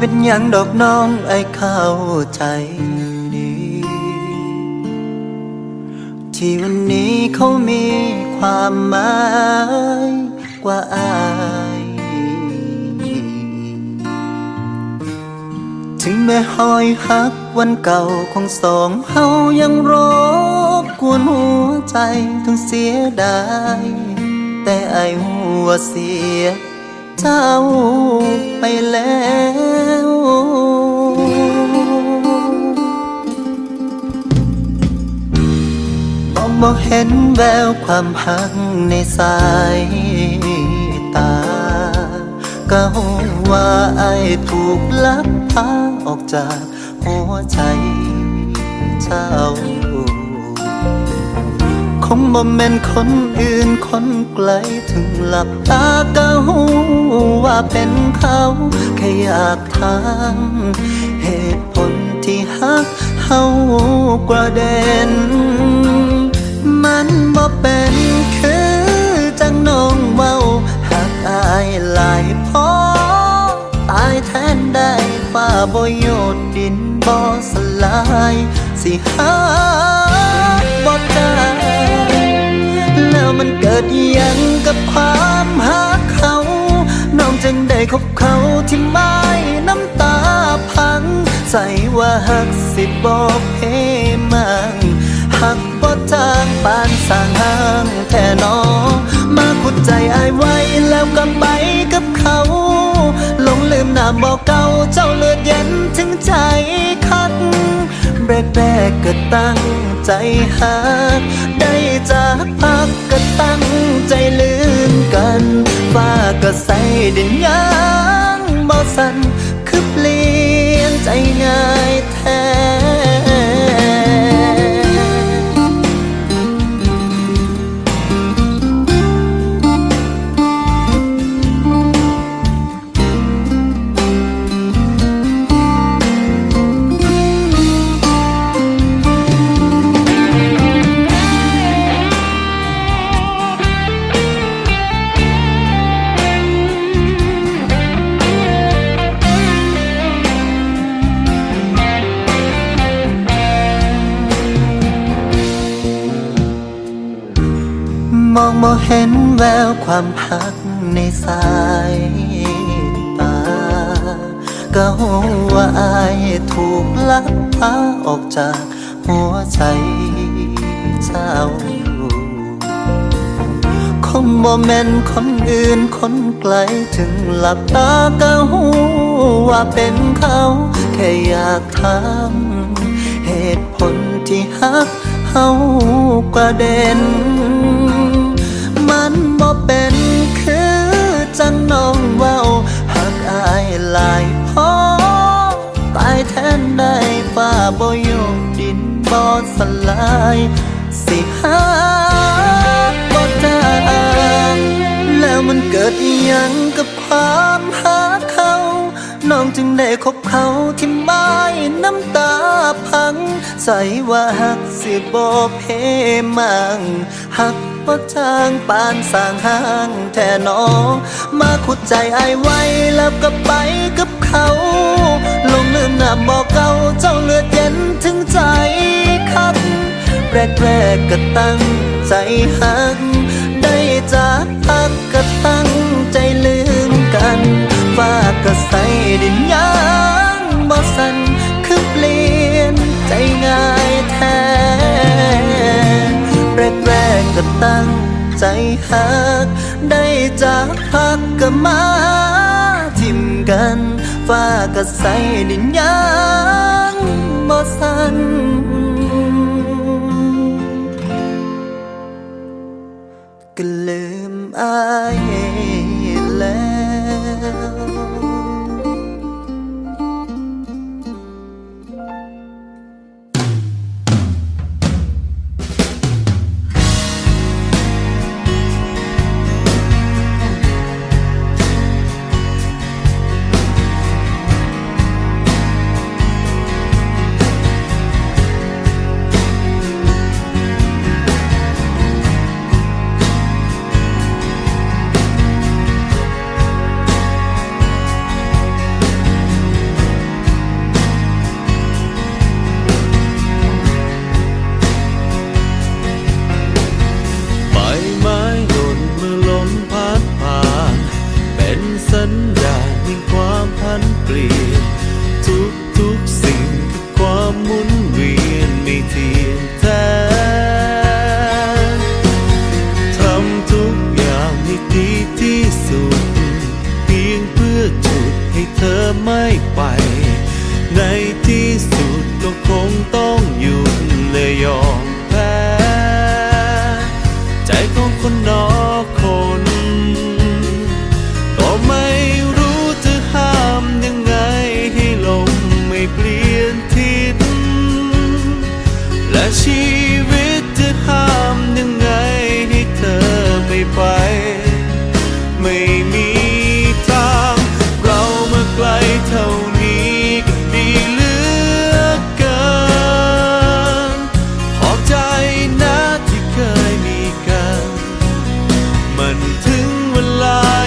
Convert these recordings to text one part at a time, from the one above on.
เป็นอย่างดอกน้องไอ้เข้าใจดี ที่วันนี้เขามีความหมายกว่าอาย ถึงแม้หอยหักวันเก่าของสองเฮายังรบกวนหัวใจทั้งเสียดาย แต่ไอหัวเสีย เจ้าไปแล้วมองมองเห็นแววความหักในสายตาก็ว่าไอายถูกลักพาออกจากหัวใจเจ้า งบ่แม่นคนอื่นคนไกลถึงหลับตาก็หูว่าเป็นเขาแค่อยากถามเหตุผลที่หักเฮากระเด็น มันบ่เป็นคือจังน้องเว้าหักอายหลายพอตายแทนได้ฟ้าบ่โยนดินบ่สลาย สิหาบ่ได้ มันเกิดยังกับความหักเขา น้องจึงได้คบเขาที่ไม่น้ำตาพัง ใส่ว่าหักสิบอกเพมังหักบ่จางปานสางหางแท่นอมาขุดใจอายไว้แล้วก็ไปกับเขาหลงลืมนามบอกเก่าเจ้าเลือดเย็นถึงใจคัดแรกแรกๆก็ตั้งใจหาได้จากพัก ตั้งใจลืมกันฟ้าก็ใส่ดินยางบ่สันคือเปลี่ยนใจง่าย เห็นแววความหักในสายตาก็หูว่าอายถูกลักพาออกจากหัวใจเจ้าคงบ่แม่นคนอื่นคนไกลถึงหลับตาก็หูว่าเป็นเขา แค่อยากถามเหตุผลที่หักเฮากระเด็น น้องเว้าหักอายหลายพอตายแทนได้ฟ้าบ่โยกดินบ่สลาย สิหาบ่ได้แล้วมันเกิดอีหยังกับความหาเขา น้องจึงได้คบเขาที่ไม่น้ำตา ใส่ว่าหักสิบ่เพมังหักบ่จางปานสร้างห้างแท่นอมาขุดใจไอไว้แล้วก็ไปกับเขา ลงลืมหน้าบอกเก่าเจ้าเลือดเย็นถึงใจคักแรกแรกก็ตั้งใจหัก ได้จากพักก็ตั้งใจลืมกันฟ้าก็ใส่ดินยางบ่สัน ก็ตั้งใจหัก ได้จากพักก็มาทิมกัน ฟ้าก็ใสดินยางบ่สันก็ลืมอาย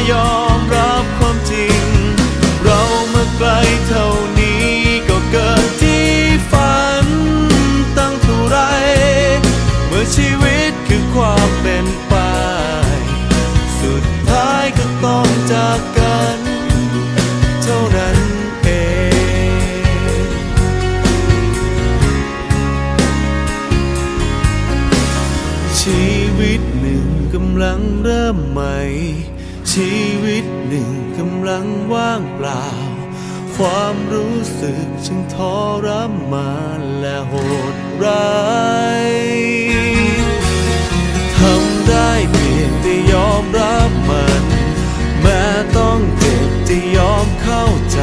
ยอมรับความจริง เรามาไกลเท่านี้ก็เกิดที่ฝันตั้งเท่าไร เมื่อชีวิตคือความเป็นไป สุดท้ายก็ต้องจากกันเท่านั้นเองชีวิตหนึ่งกำลังเริ่มใหม่ ชีวิตหนึ่งกำลังว่างเปล่า ความรู้สึกช่างทรมานและโหดร้ายทำได้เพียงแต่ยอมรับมัน แม้ต้องเจ็บจะยอมเข้าใจ